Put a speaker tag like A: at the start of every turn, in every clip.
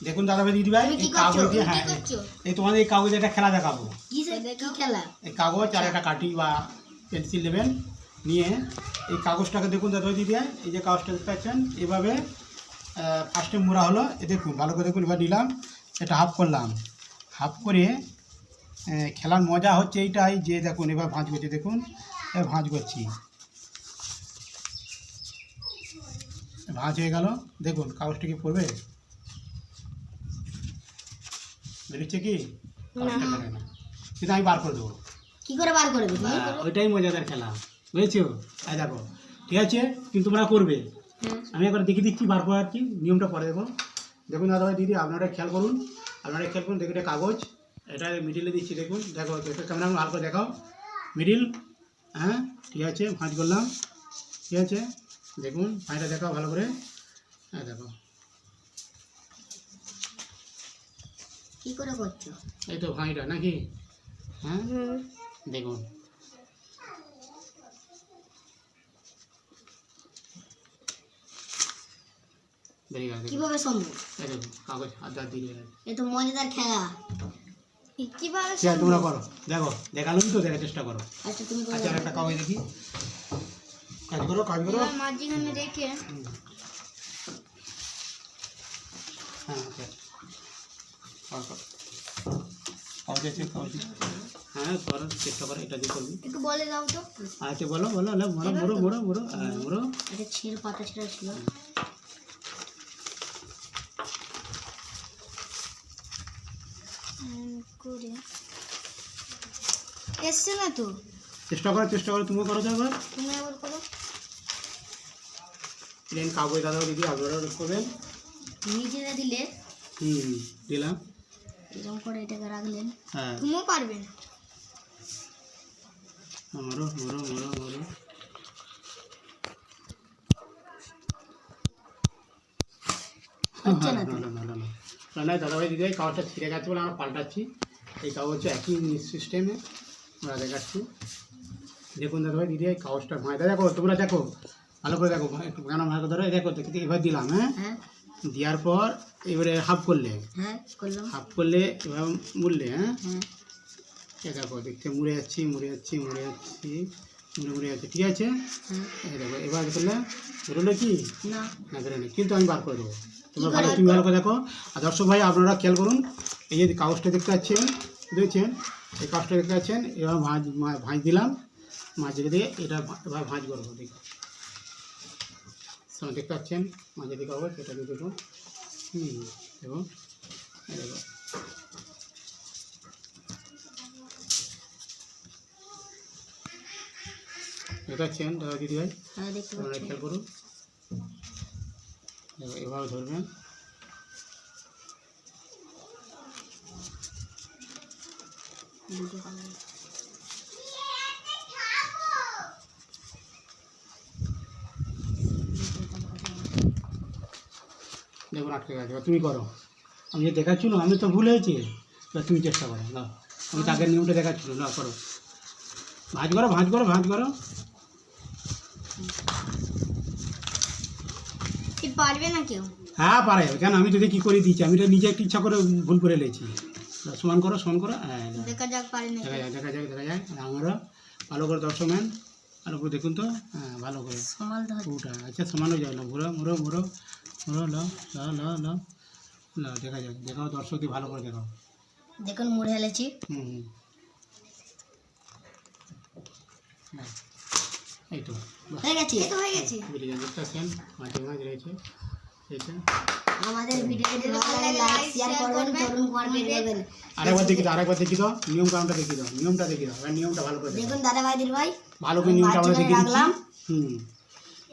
A: দেখুন দাদা ভাই দিদি ভাই এই? কাগজ দিয়ে হ্যাঁ এই তোমাদের এই কাগজে একটা খেলা দেখাবো।
B: কিসের কি খেলা?
A: এই কাগজ আর একটা কাটি বা পেন্সিল নেবেন নিয়ে এই কাগজটাকে দেখুন দাদা ভাই দিদি ভাই এই যে কাগজটা দেখতে পাচ্ছেন এভাবে ফার্স্টে মোড়া হলো এ দেখুন ভালো করে দেখুন এবার নিলাম এটা হাফ করলাম। হাফ করে খেলার মজা হচ্ছে এইটাই যে দেখুন এবার ভাঁজ করছে দেখুন এবার ভাঁজ করছি। ভাঁজ হয়ে গেল দেখুন কাগজটা কি পড়বে? বেরোচ্ছে কি কিন্তু আমি বার করে দেবো।
B: কি করে বার করে
A: দেবো? ওইটাই মজাদার খেলা। বুঝেছ? এই দেখো ঠিক আছে? কিন্তু তোমরা করবে। আমি একবার দেখিয়ে দিচ্ছি বার করার কি নিয়মটা পরে দেখো। দেখুন দাদা ভাই দিদি আপনারা খেয়াল করুন আপনারা খেয়াল করুন দেখুন এটা কাগজ। এটা মিডিলে দিচ্ছি দেখুন। দেখো এটা ক্যামেরা ভালো করে দেখাও। মিডিল হ্যাঁ? ঠিক আছে ভাঁজ করলাম। ঠিক আছে? দেখুন ভাঁজটা দেখাও ভালো করে। হ্যাঁ দেখো।
B: কি করে করছ?
A: এই তো ভাঁজটা নাকি? হ্যাঁ? দেখুন।
B: কীভাবে সম্ভব?
A: কাগজ হাত দিয়ে
B: এ তো মজাদার খেলা। কীভাবে
A: তোমরা করো। দেখো দেখালাম তো দেখার চেষ্টা করো।
B: আচ্ছা তুমি
A: আচ্ছা একটা কাগজ দেখি। কাজ করো কাজ করো।
B: মাঝখানে রেখে
A: হ্যাঁ আচ্ছা কর, কর। কাগজ আছে কাগজ আছে। হ্যাঁ করো চেষ্টা করো এটা দিয়ে করবি।
B: একটু বলে দাও তো।
A: আচ্ছা বলো বলো মরো মরো মরো মরো হ্যাঁ, মরো
B: একটা ছেড়ে পাতা ছেড়া ছিল। করে এসছে না তো?
A: চেষ্টা করো চেষ্টা করো তুমিও করো তো একবার।
B: তুমি আবার করো।
A: প্লেন কাগজ দাদাও দিদি আপনারাও করবেন
B: নিজেরা দিলে?
A: হুম দিলাম।
B: এরকম করে এটাকে রাখলেন।
A: হ্যাঁ।
B: তুমিও পারবেন
A: মরো মরো মরো মরো।
B: হচ্ছে না
A: না, না, না, না, না। না, দাদাভাই দিদি কাগজটা ছিঁড়ে গেছে বলে আমরা পাল্টাচ্ছি। এই কাগজ একই সিস্টেমে আমরা দেখাচ্ছি। দেখুন দাদাভাই দিদি ভাই কাগজটা ভাঁজটা দেখো তোমরা দেখো। ভালো করে দেখো একটু কেন ভালো করে দেখো দেখি এবার দিলাম হ্যাঁ?
B: হ্যাঁ।
A: দেওয়ার পর এবারে হাফ করলে?
B: হ্যাঁ করলাম।
A: হাফ করলে এবার মুড়লে হ্যাঁ?
B: হ্যাঁ।
A: দেখো দেখতে মুড়ে যাচ্ছি মুড়ে যাচ্ছি মুড়ে যাচ্ছি মুড়ে মুড়ে যাচ্ছে ঠিক আছে?
B: হ্যাঁ।
A: দেখো এবার করলে বেরোলে কি?
B: না।
A: না বেরোলে কিন্তু আমি বার করে দেবো। তোমরা ভালো তুমি ভালো করে দেখো। আর দর্শক ভাই আপনারা খেয়াল করুন এই যে কাগজটা দেখতে পাচ্ছেন দেখছেন এই কাগজটা দেখতে পাচ্ছেন এবার ভাঁজ ভাঁজ দিলাম। মাঝে দিয়ে এটা এবার ভাঁজ করব দেখো। দেখতে পাচ্ছেন? মাঝে দিকে কাগজ এটা দিয়ে দেখুন হুম এই দেখো দেখতে দাদা দিদি ভাই।
B: হ্যাঁ
A: খেয়াল করুন। এভাবে ধরবেন।
B: দুটো
A: দেখুন আটকে গেছে। তুমি করো। আমি যে দেখাচ্ছিল আমি তো ভুল হয়েছে। তুমি চেষ্টা করো না আমি তাকে নিয়মটা দেখাচ্ছিল না করো। ভাঁজ করো ভাঁজ করো ভাঁজ করো।
B: পারবে না কেউ?
A: হ্যাঁ পারে। কেন? আমি তোকে কী করে দিয়েছি? আমি তো নিজে একটু ইচ্ছা করে ভুল করে নিয়েছি সমান করো সমান করো। হ্যাঁ দেখা
B: দেখা যাক পারে
A: যাক দেখা যাক দেখা যাক। আমরা ভালো করে দর্শক ভালো করে দেখুন তো। হ্যাঁ ভালো করে।
B: সমাল ধর।
A: আচ্ছা সমানও যায় না। ঘুরো মুড়ো মুড়ো মুড়ো ল ল ল ল ল দেখা যাক। দেখাও দর্শকদের ভালো করে দেখাও।
B: দেখুন মুড়ে হেলেছি
A: হুম হুম। হ্যাঁ, এই তো।
B: হয়ে গেছে? হয়ে গেছে।
A: বেরিয়ে যাচ্ছে মাঝে মাঝে রয়েছে। রয়েছে।
B: আমাদের ভিডিওটি ভালো লাগে লাইক শেয়ার করবেন তরুণ কুমার বেরবেন
A: আরেকবার দেখি দাও আরেকবার দেখি দাও নিয়ম কাউন্টটা দেখি দাও নিয়মটা দেখি দাও এবার নিয়মটা ভালো করে
B: দেখুন দাদা ভাই দিল ভাই
A: ভালো করে নিয়মটা আমরা দেখে
B: রাখলাম।
A: হুম।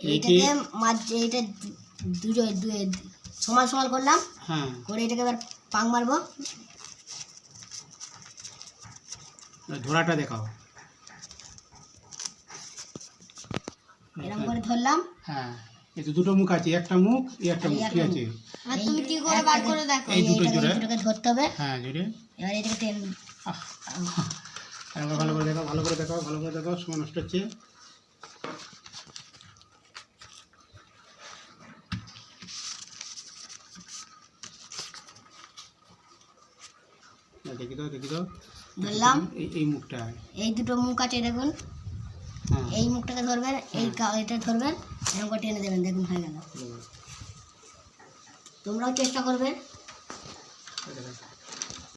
B: এইটাকে মাঝ এইটা দুটো সমান সমান করলাম।
A: হ্যাঁ।
B: করে এটাকে এবার পাং মারবো।
A: ধরাটা দেখাও।
B: এরকম করে ধরলাম।
A: হ্যাঁ। এই তো দুটো মুখ আছে একটা মুখ এই একটা মুখ ঠিক আছে?
B: আর তুমি কি করে বার করে দেখো?
A: এই দুটো জোড়ে।
B: দুটোকে ধরতে হবে।
A: হ্যাঁ জুড়ে।
B: এবার এটাকে টেন
A: ভালো করে দেখাও ভালো করে দেখাও ভালো করে দেখাও সময় নষ্ট হচ্ছে। দেখি দাও দেখি দাও।
B: ধরলাম
A: এই মুখটা।
B: এই দুটো মুখ আছে দেখুন। এই মুখটাকে ধরবেন এই এটা ধরবেন এরকম করে টেনে দেবেন দেখুন হয়ে গেল। তোমরাও চেষ্টা করবে।